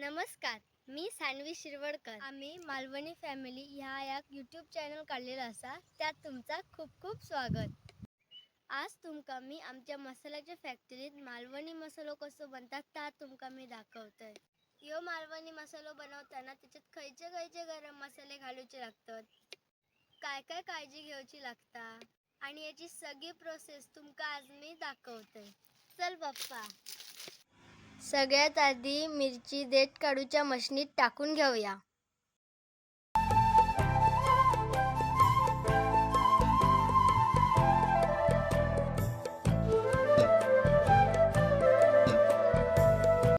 नमस्कार मी सानवी शिरवडकर. आम्ही मालवणी फॅमिली ह्या या यूट्यूब चॅनल काढलेला असा त्यात तुमचा खूप खूप स्वागत. आज तुमका मी आमच्या मसाल्याच्या फॅक्टरीत मालवणी मसालो कसो बनतात ता तुमका मी दाखवतोय. ह्यो मालवणी मसालो बनवताना त्याच्यात खयचे खयचे गरम मसाले घालूचे लागतात? काय काय काळजी घेऊची लागता? आणि याची सगळी प्रोसेस तुमका आज मी दाखवतोय. चल बाप्पा सगळ्यात आधी मिरची देठ काढूच्या मशनीत टाकून घेऊया.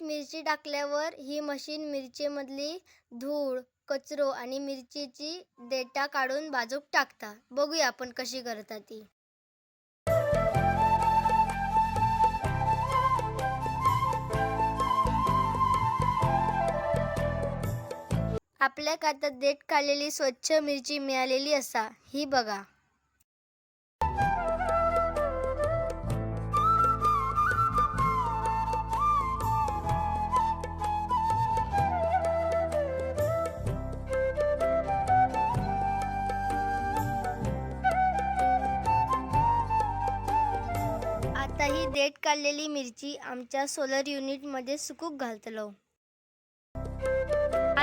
मिरची टाकल्यावर ही मशीन मिरचीमधली धूळ कचरो आणि मिरचीची देठा काढून बाजूक टाकता. बघूया आपण कशी करता ती. आपल्याक कातात देठ काढलेली स्वच्छ मिरची मिळालेली असा. ही बघा. आता ही देठ काढलेली मिरची आमच्या सोलर युनिटमध्ये सुकूक घालतलो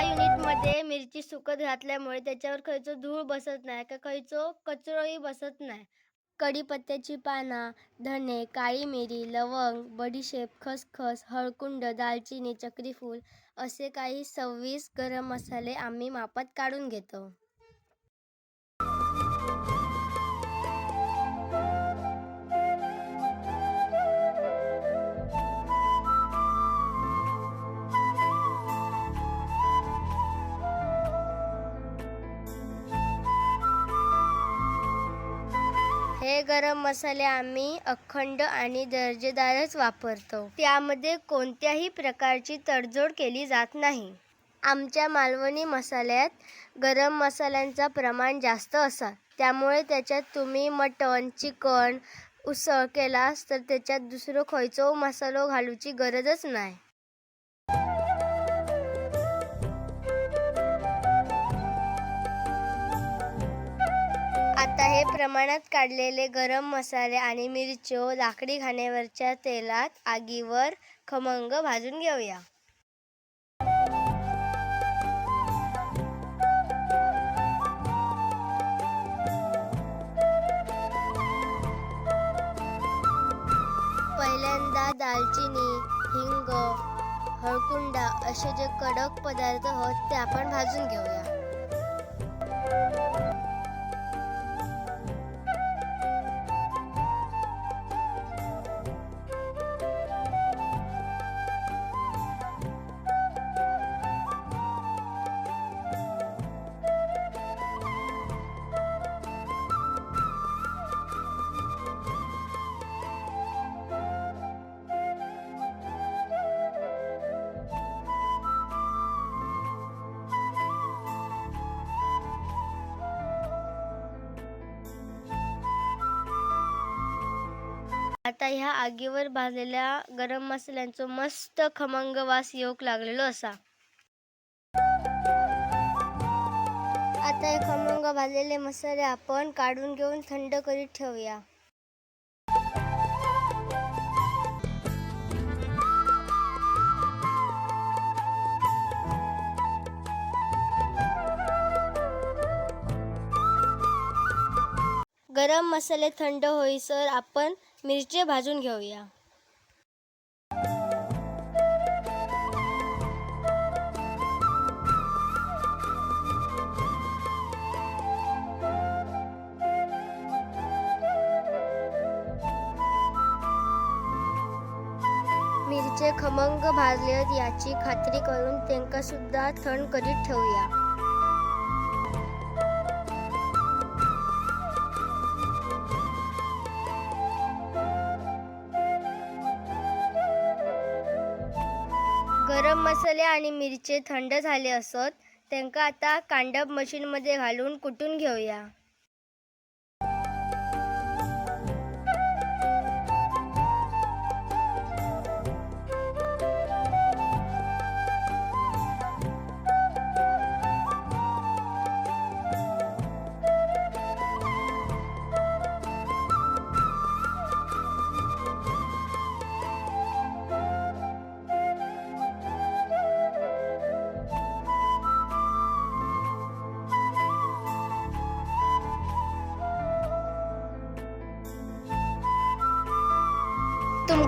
युनिटमध्ये मिरची सुकत घातल्यामुळे त्याच्यावर खयचो धूळ बसत नाही का? खयचो कचरोही बसत नाही. कढीपत्त्याची पाना धने काळी मिरी लवंग बडीशेप खसखस हळकुंड दालचिनी चक्रीफूल असे काही सव्वीस गरम मसाले आम्ही मापात काढून घेतो. हे गरम मसाले आम्ही अखंड आणि दर्जेदारच वापरतो. त्यामध्ये कोणत्याही प्रकारची तडजोड केली जात नाही. आमच्या मालवणी मसाल्यात गरम मसाल्यांचा प्रमाण जास्त असा त्यामुळे त्याच्यात तुम्ही मटण चिकन उसळ केलास तर त्याच्यात दुसरो खयचो मसालो घालूची गरजच नाही. आता हे प्रमाणात काढलेले गरम मसाले आणि मिरच्यो लाकडी घाण्यावरच्या तेलात आगीवर खमंग भाजून घेऊया. पहिल्यांदा दालचिनी हिंग हळकुंडा असे जे कडक पदार्थ होत ते आपण भाजून घेऊया. ह्या आगीवर भाजलेल्या गरम मसाल्यांचो मस्त खमंग वास येऊक लागलेलो असा. आता हे खमंग भाजलेले मसाले आपण काढून घेऊन थंड करीत ठेवूया. गरम मसाले थंड होईसर आपण मिरची भाजून घेऊया. मिरचे खमंग भाजलेत याची खात्री करून त्यांका सुद्धा थंड करीत ठेवूया. गरम मसाले आणि मिरचे थंड झाले असत त्यांका आता कांडप मशीनमध्ये घालून कुटून घेऊया.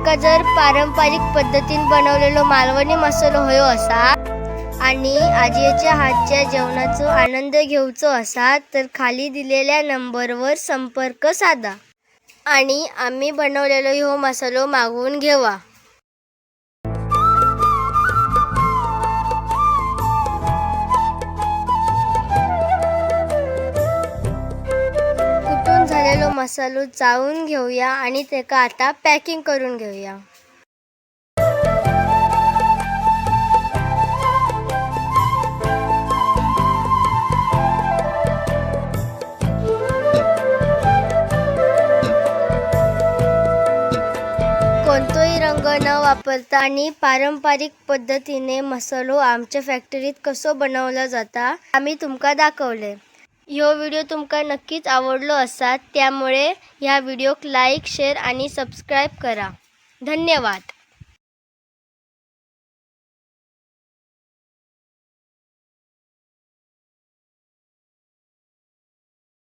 तुमका जर पारंपरिक पद्धतीन बनवलेलो मालवणी मसालो होयो असा आणि आजीच्या हातच्या जेवणाचो आनंद घेऊचो असा तर खाली दिलेल्या नंबरवर संपर्क साधा आणि आम्ही बनवलेलो ह्यो मसालो मागवून घेवा. मसालो चावून घेऊया आणि त्याका आता पॅकिंग करून घेऊया. कोणतोही रंग न वापरता आणि पारंपरिक पद्धतीने मसालो आमच्या फॅक्टरीत कसो बनवला जाता आम्ही तुमका दाखवले. ह्यो व्हिडिओ तुमका नक्कीच आवडलो असात त्यामुळे ह्या व्हिडिओक लाईक शेअर आणि सबस्क्राईब करा. धन्यवाद.